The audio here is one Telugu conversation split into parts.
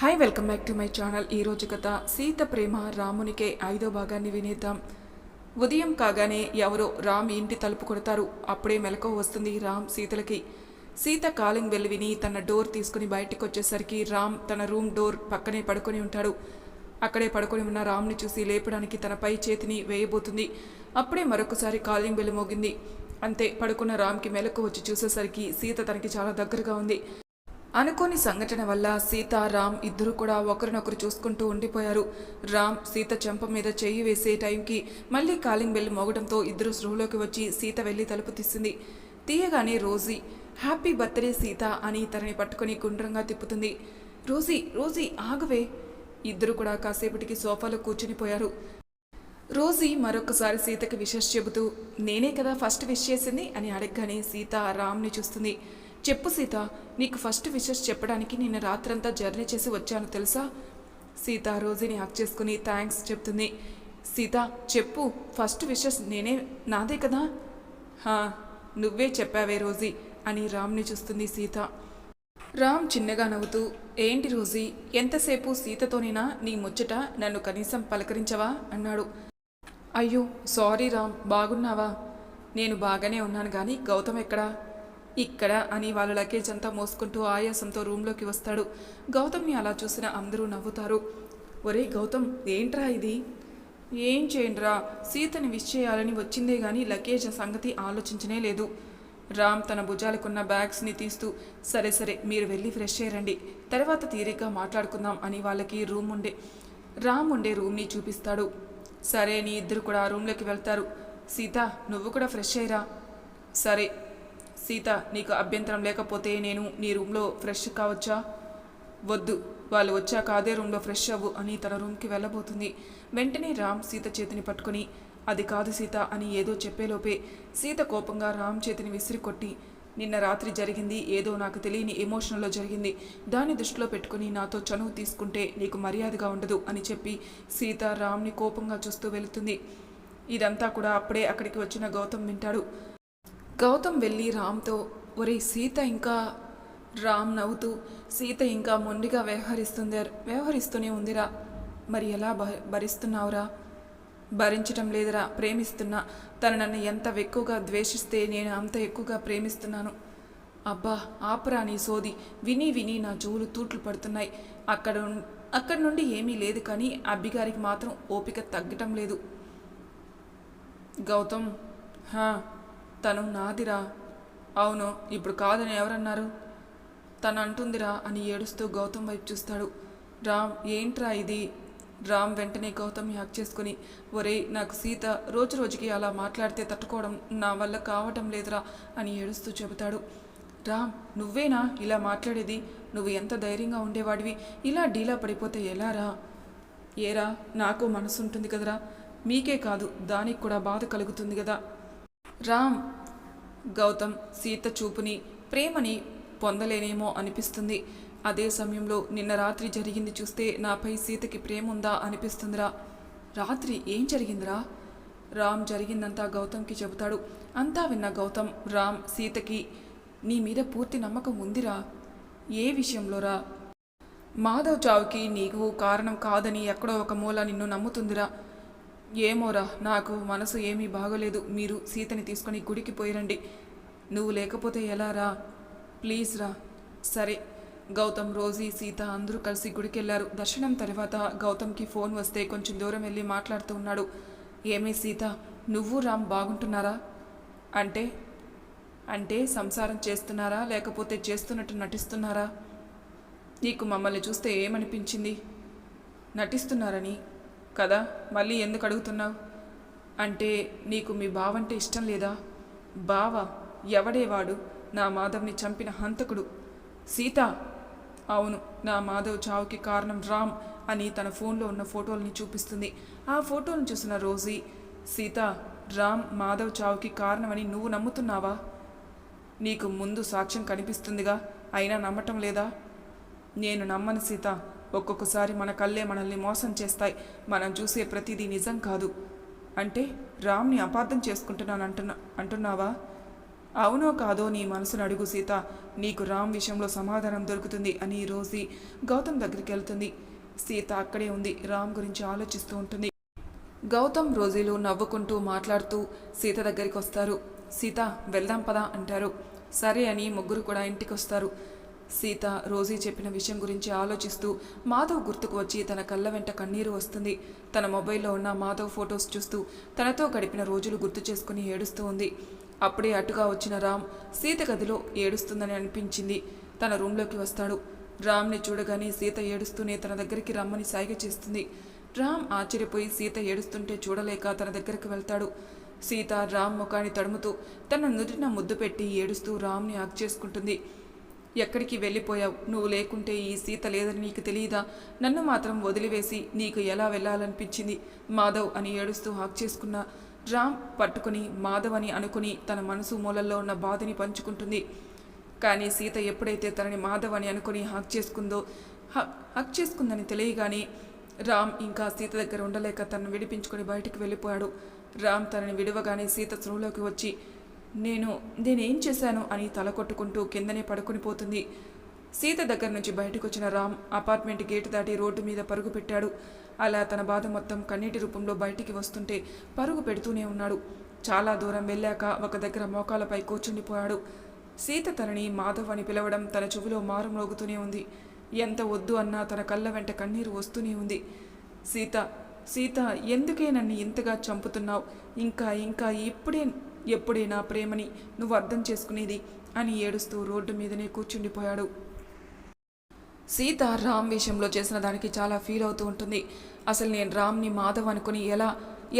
Hi welcome back to my channel ఈరోజు కథ సీత ప్రేమ రామునికే ఐదో భాగాన్ని వినేద్దాం. ఉదయం కాగానే ఎవరో రామ్ ఇంటి తలుపు కొడతారు. అప్పుడే మెలకువ వస్తుంది రామ్ సీతలకి. సీత కాలింగ్ వెళ్ళి విని తన డోర్ తీసుకుని బయటికి వచ్చేసరికి రామ్ తన రూమ్ డోర్ పక్కనే పడుకొని ఉంటాడు. అక్కడే పడుకొని ఉన్న రామ్ని చూసి లేపడానికి తన పై చేతిని వేయబోతుంది. అప్పుడే మరొకసారి కాలింగ్ బెల్ మోగింది. అంతే పడుకున్న రామ్కి మెలకు వచ్చి చూసేసరికి సీత తనకి చాలా దగ్గరగా ఉంది. అనుకోని సంఘటన వల్ల సీత రామ్ ఇద్దరు కూడా ఒకరినొకరు చూసుకుంటూ ఉండిపోయారు. రామ్ సీత చెంప మీద చెయ్యి వేసే టైంకి మళ్ళీ కాలింగ్ బెల్ మోగడంతో ఇద్దరు స్పృహలోకి వచ్చి సీత వెళ్ళి తలుపు తీసింది. తీయగానే రోజీ హ్యాపీ బర్త్డే సీత అని తనని పట్టుకొని గుండ్రంగా తిప్పుతుంది. రోజీ రోజీ ఆగవే. ఇద్దరు కూడా కాసేపటికి సోఫాలో కూర్చునిపోయారు రోజీ మరొకసారి సీతకి విషెస్ చెబుతూ నేనే కదా ఫస్ట్ విష్ చేసింది? అని అడగగానే సీత రామ్ని చూస్తుంది. చెప్పు సీత నీకు ఫస్ట్ విషెస్ చెప్పడానికి నిన్న రాత్రంతా జర్నీ చేసి వచ్చాను తెలుసా? సీత రోజీని హక్ చేసుకుని థ్యాంక్స్ చెప్తుంది. సీత చెప్పు ఫస్ట్ విషెస్ నేనే నాదే కదా? హా నువ్వే చెప్పావే రోజీ అని రామ్ని చూస్తుంది సీత. రామ్ చిన్నగా నవ్వుతూ ఏంటి రోజీ ఎంతసేపు సీతతోనేనా? నీ ముచ్చట నన్ను కనీసం పలకరించవా? అన్నాడు. అయ్యో సారీ రామ్ బాగున్నావా? నేను బాగానే ఉన్నాను కానీ గౌతమ్ ఎక్కడా? ఇక్కడ అని వాళ్ళ లగేజ్ అంతా మోసుకుంటూ ఆయాసంతో రూమ్లోకి వస్తాడు. గౌతమ్ని అలా చూసిన అందరూ నవ్వుతారు. ఒరే గౌతమ్ ఏంట్రా ఇది? ఏం చేయండిరా? సీతని విష్ చేయాలని వచ్చిందే గాని లగేజ్ సంగతి ఆలోచించనే లేదు. రామ్ తన భుజాలకున్న బ్యాగ్స్ని తీస్తూ సరే సరే మీరు వెళ్ళి ఫ్రెష్ అయ్యండి. తర్వాత తీరిగ్గా మాట్లాడుకుందాం అని వాళ్ళకి రూమ్ ఉండే రామ్ ఉండే రూమ్ని చూపిస్తాడు. సరే నీ ఇద్దరు కూడా ఆ రూమ్లోకి వెళ్తారు. సీత నువ్వు కూడా ఫ్రెష్ అయ్యరా. సరే సీత నీకు అభ్యంతరం లేకపోతే నేను నీ రూమ్లో ఫ్రెష్ కావచ్చా? వద్దు వాళ్ళు వచ్చాక అదే రూమ్లో ఫ్రెష్ అవ్వు అని తన రూమ్కి వెళ్ళబోతుంది. వెంటనే రామ్ సీత చేతిని పట్టుకొని అది కాదు సీత అని ఏదో చెప్పేలోపే సీత కోపంగా రామ్ చేతిని విసిరి కొట్టి నిన్న రాత్రి జరిగింది. ఏదో నాకు తెలియని ఎమోషన్లో జరిగింది. దాన్ని దృష్టిలో పెట్టుకుని నాతో చనువు తీసుకుంటే నీకు మర్యాదగా ఉండదు అని చెప్పి సీత రామ్ని కోపంగా చూస్తూ వెళుతుంది. ఇదంతా కూడా అప్పుడే అక్కడికి వచ్చిన గౌతమ్ వింటాడు. గౌతమ్ వెళ్ళి రామ్తో ఒరే సీత ఇంకా రామ్ నవ్వుతూ సీత ఇంకా మొండిగా వ్యవహరిస్తుంది వ్యవహరిస్తూనే ఉందిరా. మరి ఎలా భ భరిస్తున్నావురా? భరించటం లేదురా ప్రేమిస్తున్నా. తను నన్ను ఎంత ఎక్కువగా ద్వేషిస్తే నేను అంత ఎక్కువగా ప్రేమిస్తున్నాను. అబ్బా ఆపరా నీ సోది. విని విని నా జోలు తూట్లు పడుతున్నాయి. అక్కడ అక్కడ అక్కడి నుండి ఏమీ లేదు కానీ అబ్బిగారికి మాత్రం ఓపిక తగ్గటం లేదు. గౌతమ్ హా తను నాదిరా. అవును ఇప్పుడు కాదని ఎవరన్నారు? తను అంటుందిరా అని ఏడుస్తూ గౌతమ్ వైపు చూస్తాడు. రామ్ ఏంట్రా ఇది? రామ్ వెంటనే గౌతమ్ని హక్ చేసుకుని ఒరే నాకు సీత రోజు రోజుకి అలా మాట్లాడితే తట్టుకోవడం నా వల్ల కావటం లేదురా అని ఏడుస్తూ చెబుతాడు. రామ్ నువ్వేనా ఇలా మాట్లాడేది? నువ్వు ఎంత ధైర్యంగా ఉండేవాడివి? ఇలా డీలా పడిపోతే ఎలారా? ఏరా నాకు మనసు ఉంటుంది కదరా? మీకే కాదు దానికి కూడా బాధ కలుగుతుంది కదా రామ్ గౌతమ్ సీత చూపుని ప్రేమని పొందలేనేమో అనిపిస్తుంది. అదే సమయంలో నిన్న రాత్రి జరిగింది చూస్తే నాపై సీతకి ప్రేమ ఉందా అనిపిస్తుందిరా. రాత్రి ఏం జరిగిందిరా? రామ్ జరిగిందంతా గౌతమ్కి చెబుతాడు. అంతా విన్న గౌతమ్ రామ్ సీతకి నీ మీద పూర్తి నమ్మకం ఉందిరా. ఏ విషయంలోరా? మాధవ్ చావుకి నీకు కారణం కాదని ఎక్కడో ఒక మూల నిన్ను నమ్ముతుందిరా. ఏమోరా నాకు మనసు ఏమీ బాగోలేదు. మీరు సీతని తీసుకొని గుడికి పోయిరండి. నువ్వు లేకపోతే ఎలా రా? ప్లీజ్ రా. సరే. గౌతమ్ రోజీ సీత అందరూ కలిసి గుడికెళ్ళారు. దర్శనం తర్వాత గౌతమ్కి ఫోన్ వస్తే కొంచెం దూరం వెళ్ళి మాట్లాడుతూ ఉన్నాడు. ఏమే సీత నువ్వు రామ్ బాగుంటున్నారా? అంటే అంటే సంసారం చేస్తున్నారా? లేకపోతే చేస్తున్నట్టు నటిస్తున్నారా? నీకు మమ్మల్ని చూస్తే ఏమనిపించింది? నటిస్తున్నారని కదా? మళ్ళీ ఎందుకు అడుగుతున్నావు? అంటే నీకు మీ బావంటే ఇష్టం లేదా? బావ ఎవడేవాడు? నా మాధవ్ని చంపిన హంతకుడు. సీత అవును నా మాధవ్ చావుకి కారణం రామ్ అని తన ఫోన్లో ఉన్న ఫోటోల్ని చూపిస్తుంది. ఆ ఫోటోలను చూసిన రోజీ సీత రామ్ మాధవ్ చావుకి కారణమని నువ్వు నమ్ముతున్నావా? నీకు ముందు సాక్ష్యం కనిపిస్తుందిగా అయినా నమ్మటం లేదా? నేను నమ్మను సీత. ఒక్కొక్కసారి మన కళ్ళే మనల్ని మోసం చేస్తాయి. మనం చూసే ప్రతిదీ నిజం కాదు. అంటే రామ్ని అపార్థం చేసుకుంటున్నాను అంటున్నా అంటున్నావా? అవునో కాదో నీ మనసును అడుగు సీత. నీకు రామ్ విషయంలో సమాధానం దొరుకుతుంది అని రోజీ గౌతమ్ దగ్గరికి వెళ్తుంది. సీత అక్కడే ఉంది. రామ్ గురించి ఆలోచిస్తూ ఉంటుంది. గౌతమ్ రోజీలు నవ్వుకుంటూ మాట్లాడుతూ సీత దగ్గరికి వస్తారు. సీత వెళ్దాం పదా అంటారు. సరే అని ముగ్గురు కూడా ఇంటికి వస్తారు సీత రోజీ చెప్పిన విషయం గురించి ఆలోచిస్తూ మాధవ్ గుర్తుకు వచ్చి తన కళ్ళ వెంట కన్నీరు వస్తుంది. తన మొబైల్లో ఉన్న మాధవ్ ఫొటోస్ చూస్తూ తనతో గడిపిన రోజులు గుర్తు చేసుకుని ఏడుస్తూ ఉంది. అప్పుడే అటుగా వచ్చిన రామ్ సీత గదిలో ఏడుస్తుందని అనిపించింది. తన రూంలోకి వస్తాడు. రామ్ని చూడగానే సీత ఏడుస్తూనే తన దగ్గరికి రమ్మని సాయిగ చేస్తుంది. రామ్ ఆశ్చర్యపోయి సీత ఏడుస్తుంటే చూడలేక తన దగ్గరికి వెళ్తాడు. సీత రామ్ ముఖాన్ని తడుముతూ తన నుదిటిన ముద్దు పెట్టి ఏడుస్తూ రామ్ని ఆగ్ చేసుకుంటుంది. ఎక్కడికి వెళ్ళిపోయావు? నువ్వు లేకుంటే ఈ సీత లేదని నీకు తెలియదా? నన్ను మాత్రం వదిలివేసి నీకు ఎలా వెళ్ళాలనిపించింది? మాధవ్ అని ఏడుస్తూ హాక్ చేసుకున్న. రామ్ పట్టుకుని మాధవని అనుకుని తన మనసు మూలల్లో ఉన్న బాధని పంచుకుంటుంది. కానీ సీత ఎప్పుడైతే తనని మాధవని అనుకుని హక్ చేసుకుందో హక్ హక్ చేసుకుందని తెలియగానే రామ్ ఇంకా సీత దగ్గర ఉండలేక తనను విడిపించుకొని బయటికి వెళ్ళిపోయాడు. రామ్ తనని విడవగానే సీత స్పృహలోకి వచ్చి నేను నేనేం చేశాను? అని తల కొట్టుకుంటూ కిందనే పడుకుని పోతుంది. సీత దగ్గర నుంచి బయటకు వచ్చిన రామ్ అపార్ట్మెంట్ గేటు దాటి రోడ్డు మీద పరుగు పెట్టాడు. అలా తన బాధ మొత్తం కన్నీటి రూపంలో బయటికి వస్తుంటే పరుగు పెడుతూనే ఉన్నాడు. చాలా దూరం వెళ్ళాక ఒక దగ్గర మోకాలపై కూర్చుండిపోయాడు. సీత తనని మాధవ్ అని పిలవడం తన చెవిలో మారు మ్రోగుతూనే ఉంది. ఎంత వద్దు అన్నా తన కళ్ళ వెంట కన్నీరు వస్తూనే ఉంది. సీత సీత ఎందుకే నన్ను ఇంతగా చంపుతున్నావు? ఇంకా ఇంకా ఇప్పుడే ఎప్పుడే నా ప్రేమని నువ్వు అర్థం చేసుకునేది? అని ఏడుస్తూ రోడ్డు మీదనే కూర్చుండిపోయాడు. సీత రామ్ విషయంలో చేసిన దానికి చాలా ఫీల్ అవుతూ ఉంటుంది. అసలు నేను రామ్ని మాధవ్ అనుకుని ఎలా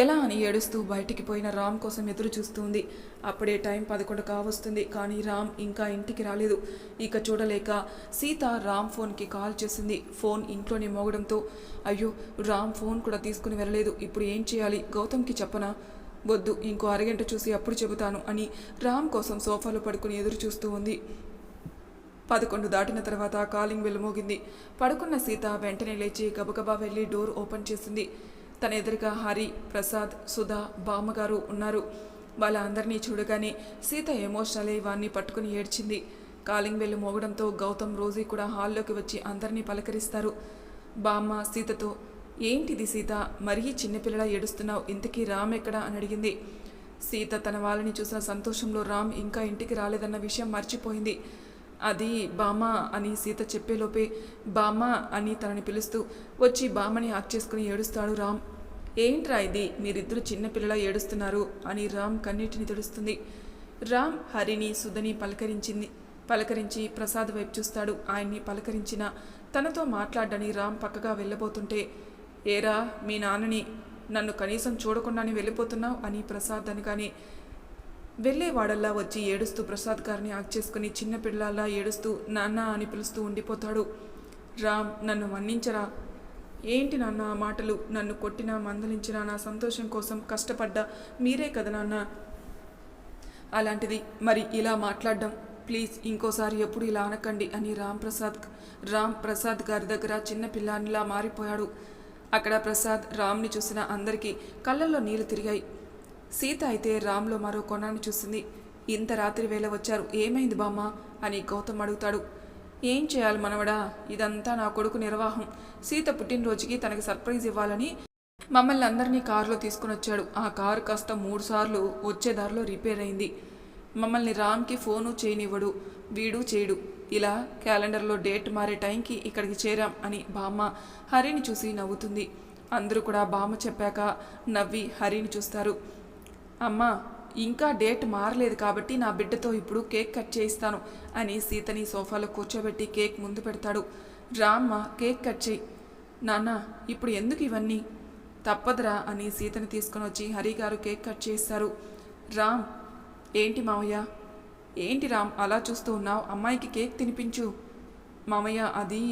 ఎలా అని ఏడుస్తూ బయటికి పోయిన రామ్ కోసం ఎదురు చూస్తుంది. అప్పుడే టైం పదకొండు కావస్తుంది కానీ రామ్ ఇంకా ఇంటికి రాలేదు. ఇక చూడలేక సీత రామ్ ఫోన్కి కాల్ చేసింది. ఫోన్ ఇంట్లోనే మోగడంతో అయ్యో రామ్ ఫోన్ కూడా తీసుకుని వెళ్ళలేదు. ఇప్పుడు ఏం చేయాలి? గౌతమ్కి చెప్పనా? వద్దు ఇంకో అరగంట చూసి అప్పుడు చెబుతాను అని రామ్ కోసం సోఫాలో పడుకుని ఎదురు చూస్తూ ఉంది. పదకొండు దాటిన తర్వాత కాలింగ్ బెల్ మోగింది. పడుకున్న సీత వెంటనే లేచి గబగబా వెళ్ళి డోర్ ఓపెన్ చేసింది. తన ఎదురుగా హరి ప్రసాద్ సుధా బామ్మగారు ఉన్నారు. వాళ్ళ అందరినీ చూడగానే సీత ఎమోషనల్ అయి వాన్ని పట్టుకుని ఏడ్చింది. కాలింగ్ బెల్ మోగడంతో గౌతమ్ రోజీ కూడా హాల్లోకి వచ్చి అందరినీ పలకరిస్తారు. బామ్మ సీతతో ఏంటిది సీత? మరీ చిన్నపిల్లలా ఏడుస్తున్నావు? ఇంతకీ రామ్ ఎక్కడా? అని అడిగింది. సీత తన వాళ్ళని చూసిన సంతోషంలో రామ్ ఇంకా ఇంటికి రాలేదన్న విషయం మర్చిపోయింది. అది బామ అని సీత చెప్పేలోపే బామ అని తనని పిలుస్తూ వచ్చి బామని హాక్ చేసుకుని ఏడుస్తాడు రామ్. ఏంట్రా ఇది? మీరిద్దరు చిన్నపిల్లలా ఏడుస్తున్నారు అని రామ్ కన్నీటిని తుడుస్తుంది. రామ్ హరిని సుధని పలకరించింది. పలకరించి ప్రసాద్ వైపు చూస్తాడు. ఆయన్ని పలకరించిన తనతో మాట్లాడని రామ్ పక్కగా వెళ్ళబోతుంటే ఏరా మీ నాన్నని నన్ను కనీసం చూడకుండానే వెళ్ళిపోతున్నావు అని ప్రసాద్ అనగానే వెళ్ళేవాడల్లా వచ్చి ఏడుస్తూ ప్రసాద్ గారిని ఆక్ చేసుకుని చిన్న పిల్లలా ఏడుస్తూ నాన్న అని పిలుస్తూ ఉండిపోతాడు. రామ్ నన్ను మన్నించరా? ఏంటి నాన్న ఆ మాటలు? నన్ను కొట్టినా మందలించినా నా సంతోషం కోసం కష్టపడ్డా మీరే కదా నాన్న? అలాంటిది. మరి ఇలా మాట్లాడడం. ప్లీజ్ ఇంకోసారి ఎప్పుడు ఇలా అనకండి అని రామ్ ప్రసాద్ రామ్ ప్రసాద్ గారి దగ్గర చిన్న పిల్లానిలా మారిపోయాడు. అక్కడ ప్రసాద్ రామ్ని చూసిన అందరికీ కళ్ళల్లో నీళ్ళు తిరిగాయి. సీత అయితే రామ్లో మరో కొనాన్ని చూసింది. ఇంత రాత్రి వేళ వచ్చారు. ఏమైంది బామ్మ? అని గౌతమ్ అడుగుతాడు. ఏం చేయాలి మనవడా? ఇదంతా నా కొడుకు నిర్వాహం. సీత పుట్టినరోజుకి తనకి సర్ప్రైజ్ ఇవ్వాలని మమ్మల్ని అందరినీ కారులో తీసుకుని వచ్చాడు. ఆ కారు కాస్త మూడుసార్లు వచ్చే దారిలో రిపేర్ అయింది. మమ్మల్ని రామ్కి ఫోను చేయనివ్వడు. వీడు చేయడు. ఇలా క్యాలెండర్లో డేట్ మారే టైంకి ఇక్కడికి చేరాం అని బామ్మ హరిని చూసి నవ్వుతుంది. అందరూ కూడా బామ్మ చెప్పాక నవ్వి హరిని చూస్తారు. అమ్మా ఇంకా డేట్ మారలేదు కాబట్టి నా బిడ్డతో ఇప్పుడు కేక్ కట్ చేయిస్తాను అని సీతని సోఫాలో కూర్చోబెట్టి కేక్ ముందు పెడతాడు. రామ్మ కేక్ కట్ చేయి. నాన్న ఇప్పుడు ఎందుకు ఇవన్నీ? తప్పదురా అని సీతని తీసుకొని వచ్చి హరి గారు కేక్ కట్ చేస్తారు రామ్ ఏంటి మావయ్య? ఏంటి రామ్ అలా చూస్తూ ఉన్నావు? అమ్మాయికి కేక్ తినిపించు. మామయ్య అది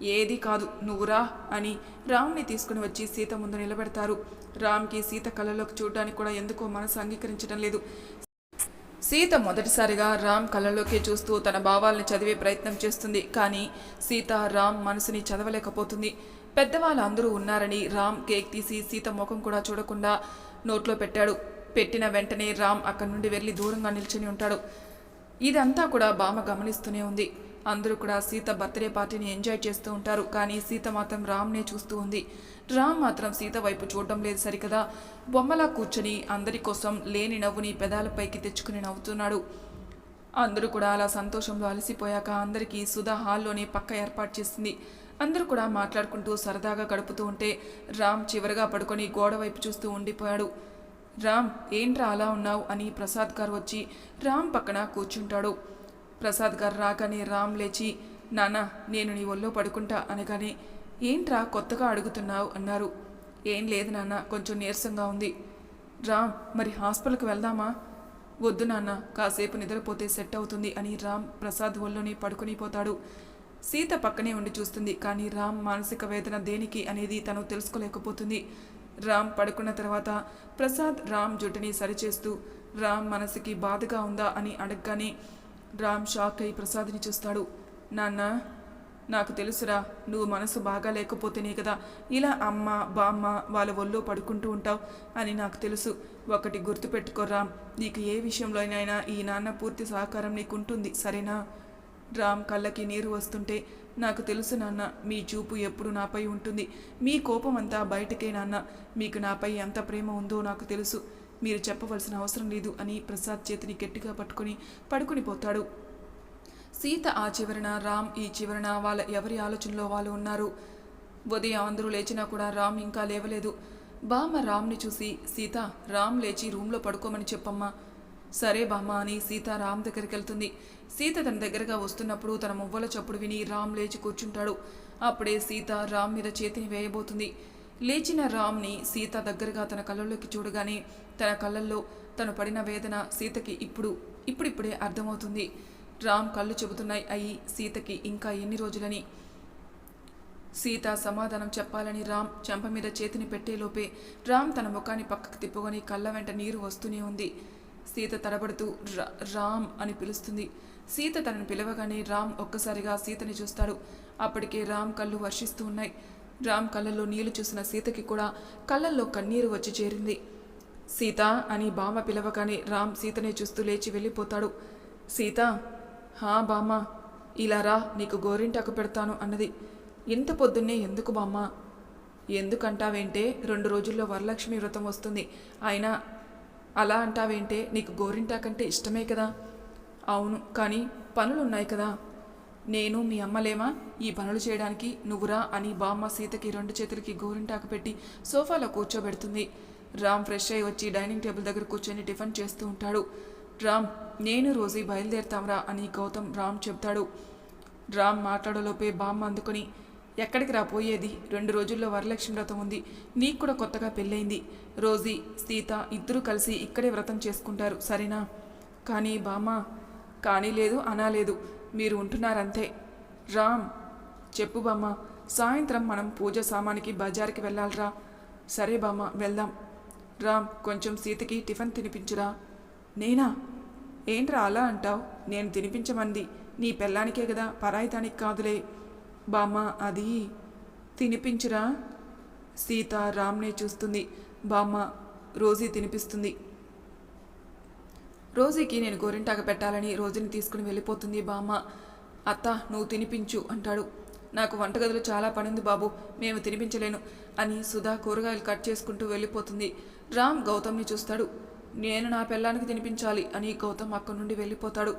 ఏది కాదు నువ్వురా అని రామ్ని తీసుకుని వచ్చి సీత ముందు నిలబెడతారు. రామ్కి సీత కళ్ళలోకి చూడడానికి కూడా ఎందుకో మనసు అంగీకరించడం లేదు. సీత మొదటిసారిగా రామ్ కళ్ళలోకి చూస్తూ తన భావాల్ని చదివే ప్రయత్నం చేస్తుంది. కానీ సీత రామ్ మనసుని చదవలేకపోతుంది. పెద్దవాళ్ళు అందరూ ఉన్నారని రామ్ కేక్ తీసి సీత ముఖం కూడా చూడకుండా నోట్లో పెట్టాడు. పెట్టిన వెంటనే రామ్ అక్కడి నుండి వెళ్ళి దూరంగా నిల్చుని ఉంటాడు. ఇదంతా కూడా భామ గమనిస్తూనే ఉంది. అందరూ కూడా సీత బర్త్డే పార్టీని ఎంజాయ్ చేస్తూ ఉంటారు. కానీ సీత మాత్రం రామ్నే చూస్తూ ఉంది. రామ్ మాత్రం సీత వైపు చూడడం లేదు సరికదా. బొమ్మలా కూర్చొని అందరి కోసం లేని నవ్వుని పెదాలపైకి తెచ్చుకుని నవ్వుతున్నాడు. అందరూ కూడా అలా సంతోషంలో అలసిపోయాక అందరికీ సుధా హాల్లోనే పక్క ఏర్పాటు చేసింది. అందరూ కూడా మాట్లాడుకుంటూ సరదాగా గడుపుతూ ఉంటే రామ్ చివరగా పడుకొని గోడ వైపు చూస్తూ ఉండిపోయాడు. రామ్ ఏంట్రా అలా ఉన్నావు? అని ప్రసాద్ గారు వచ్చి రామ్ పక్కన కూర్చుంటాడు. ప్రసాద్ గారు రాగానే రామ్ లేచి నాన్న నేను నీ ఒళ్ళో పడుకుంటా అనగానే ఏంట్రా కొత్తగా అడుగుతున్నావు? అన్నారు. ఏం లేదు నాన్న కొంచెం నీరసంగా ఉంది. రామ్ మరి హాస్పిటల్కి వెళ్దామా? వద్దు నాన్న కాసేపు నిద్రపోతే సెట్ అవుతుంది అని రామ్ ప్రసాద్ ఒళ్ళోనే పడుకుని పోతాడు. సీత పక్కనే ఉండి చూస్తుంది కానీ రామ్ మానసిక వేదన దేనికి అనేది తను తెలుసుకోలేకపోతుంది. రామ్ పడుకున్న తర్వాత ప్రసాద్ రామ్ జుట్టుని సరిచేస్తూ రామ్ మనసుకి బాధగా ఉందా? అని అడగగానే రామ్ షాక్ అయి ప్రసాద్ని చూస్తాడు. నాన్న నాకు తెలుసురా నువ్వు మనసు బాగా లేకపోతేనే కదా ఇలా అమ్మ బామ్మ వాళ్ళ ఒళ్ళో పడుకుంటూ ఉంటావు అని నాకు తెలుసు. ఒకటి గుర్తుపెట్టుకోరా నీకు ఏ విషయంలోనైనా ఈ నాన్న పూర్తి సహకారం నీకు ఉంటుంది సరేనా? రామ్ కళ్ళకి నీరు వస్తుంటే నాకు తెలుసు నాన్న మీ చూపు ఎప్పుడు నాపై ఉంటుంది. మీ కోపం అంతా బయటకే నాన్న మీకు నాపై ఎంత ప్రేమ ఉందో నాకు తెలుసు. మీరు చెప్పవలసిన అవసరం లేదు అని ప్రసాద్ చేతిని గట్టిగా పట్టుకొని పడుకుని పోతాడు. సీత ఆ చివరన రామ్ ఈ చివరన వాళ్ళ ఎవరి ఆలోచనలో వాళ్ళు ఉన్నారు? ఉదయం అందరూ లేచినా కూడా రామ్ ఇంకా లేవలేదు. బామ్మ రామ్ని చూసి సీత రామ్ లేచి రూమ్లో పడుకోమని చెప్పమ్మా. సరే బామ్మ అని సీత రామ్ దగ్గరికి వెళ్తుంది. సీత తన దగ్గరగా వస్తున్నప్పుడు తన మువ్వల చప్పుడు విని రామ్ లేచి కూర్చుంటాడు. అప్పుడే సీత రామ్ మీద చేతిని వేయబోతుంది. లేచిన రామ్ని సీత దగ్గరగా తన కళ్ళల్లోకి చూడగానే తన కళ్ళల్లో తను పడిన వేదన సీతకి ఇప్పుడు ఇప్పుడిప్పుడే అర్థమవుతుంది. రామ్ కళ్ళు చెబుతున్నాయి అయి సీతకి ఇంకా ఎన్ని రోజులని? సీత సమాధానం చెప్పాలని రామ్ చెంప మీద చేతిని పెట్టేలోపే రామ్ తన ముఖాన్ని పక్కకు తిప్పుకొని కళ్ళ వెంట నీరు వస్తూనే ఉంది. సీత తడబడుతూ "రా- రామ్ అని పిలుస్తుంది. సీత తనను పిలవగానే రామ్ ఒక్కసారిగా సీతని చూస్తాడు. అప్పటికే రామ్ కళ్ళు వర్షిస్తూ ఉన్నాయి. రామ్ కళ్ళల్లో నీళ్ళు చూసిన సీతకి కూడా కళ్ళల్లో కన్నీరు వచ్చి చేరింది. సీత అని బామ్మ పిలవగానే రామ్ సీతనే చూస్తూ లేచి వెళ్ళిపోతాడు. సీత హా బామ్మ ఇలా రా నీకు గోరింటాకు పెడతాను అన్నది. ఇంత పొద్దున్నే ఎందుకు బామ్మ? ఎందుకంటావేంటే రెండు రోజుల్లో వరలక్ష్మి వ్రతం వస్తుంది. అయినా అలా అంటావేంటే నీకు గోరింటాకంటే ఇష్టమే కదా? అవును కానీ పనులున్నాయి కదా. నేను మీ అమ్మలేమా ఈ పనులు చేయడానికి నువ్వురా అని బామ్మ సీతకి రెండు చేతులకి గోరింటాకు పెట్టి సోఫాలో కూర్చోబెడుతుంది. రామ్ ఫ్రెష్ అయి వచ్చి డైనింగ్ టేబుల్ దగ్గర కూర్చొని టిఫిన్ చేస్తూ ఉంటాడు. రామ్ నేను రోజీ బయలుదేరుతాంరా అని గౌతమ్ రామ్ చెప్తాడు. రామ్ మాట్లాడలోపే బామ్మ అందుకొని ఎక్కడికి రా పోయేది? రెండు రోజుల్లో వరలక్ష్మి వ్రతం ఉంది. నీకు కూడా కొత్తగా పెళ్ళయింది రోజీ సీత ఇద్దరూ కలిసి ఇక్కడే వ్రతం చేసుకుంటారు. సరేనా? కానీ బామ్మ కానీ లేదు అనాలేదు మీరు ఉంటున్నారంతే. రామ్ చెప్పు బామ్మ సాయంత్రం మనం పూజ సామానికి బజార్కి వెళ్ళాలిరా. సరే బామ్మ వెళ్దాం. రామ్ కొంచెం సీతకి టిఫిన్ తినిపించురా. నేనా? ఏంట్రా అలా అంటావు? నేను తినిపించమంది. నీ పెళ్ళానికే కదా పరాయితానికి కాదులే. బామ్మ అది తినిపించురా. సీత రామ్నే చూస్తుంది. బామ్మ రోజీ తినిపిస్తుంది. రోజీకి నేను గోరింటాకు పెట్టాలని రోజుని తీసుకుని వెళ్ళిపోతుంది బామ్మ. అత్త నువ్వు తినిపించు అంటాడు. నాకు వంటగదిలో చాలా పనుంది బాబు మేము తినిపించలేను అని సుధా కూరగాయలు కట్ చేసుకుంటూ వెళ్ళిపోతుంది. రామ్ గౌతమ్ని చూస్తాడు. నేను నా పిల్లానికి తినిపించాలి అని గౌతమ్ అక్కడి నుండి వెళ్ళిపోతాడు.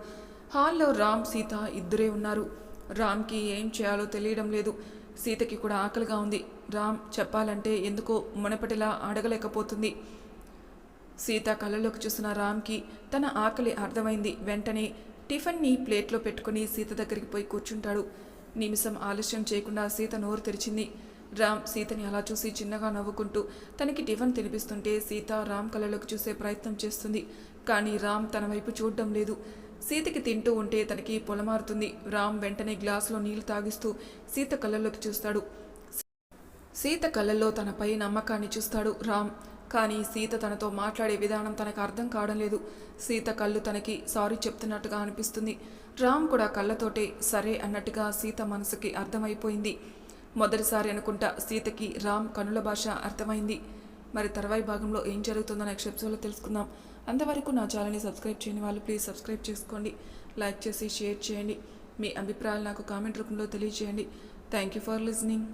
హాల్లో రామ్ సీత ఇద్దరే ఉన్నారు. రామ్కి ఏం చేయాలో తెలియడం లేదు. సీతకి కూడా ఆకలిగా ఉంది. రామ్ చెప్పాలంటే ఎందుకో మునపటిలా అడగలేకపోతుంది సీత కళ్ళలోకి చూసిన రామ్కి తన ఆకలి అర్థమైంది. వెంటనే టిఫిన్ని ప్లేట్లో పెట్టుకుని సీత దగ్గరికి పోయి కూర్చుంటాడు. నిమిషం ఆలస్యం చేయకుండా సీత నోరు తెరిచింది. రామ్ సీతని అలా చూసి చిన్నగా నవ్వుకుంటూ తనకి టిఫిన్ తినిపిస్తుంటే సీత రామ్ కళ్ళలోకి చూసే ప్రయత్నం చేస్తుంది. కానీ రామ్ తన వైపు చూడడం లేదు. సీతకి తింటూ ఉంటే తనకి పొలమారుతుంది. రామ్ వెంటనే గ్లాసులో నీళ్ళు తాగిస్తూ సీత కళ్ళలోకి చూస్తాడు. సీత కళ్ళల్లో తనపై నమ్మకాన్ని చూస్తాడు రామ్. కానీ సీత తనతో మాట్లాడే విధానం తనకు అర్థం కావడం లేదు. సీత కళ్ళు తనకి సారీ చెప్తున్నట్టుగా అనిపిస్తుంది. రామ్ కూడా కళ్ళతోటే సరే అన్నట్టుగా సీత మనసుకి అర్థమైపోయింది. మొదటిసారి అనుకుంటా సీతకి రామ్ కనుల భాష అర్థమైంది. మరి తర్వాయి భాగంలో ఏం జరుగుతుందో నెక్స్ట్ ఎపిసోడ్లో తెలుసుకుందాం. అంతవరకు నా ఛానల్ని సబ్స్క్రైబ్ చేయని వాళ్ళు ప్లీజ్ సబ్స్క్రైబ్ చేసుకోండి. లైక్ చేసి షేర్ చేయండి. మీ అభిప్రాయాలు నాకు కామెంట్ రూపంలో తెలియజేయండి. Thank you for listening.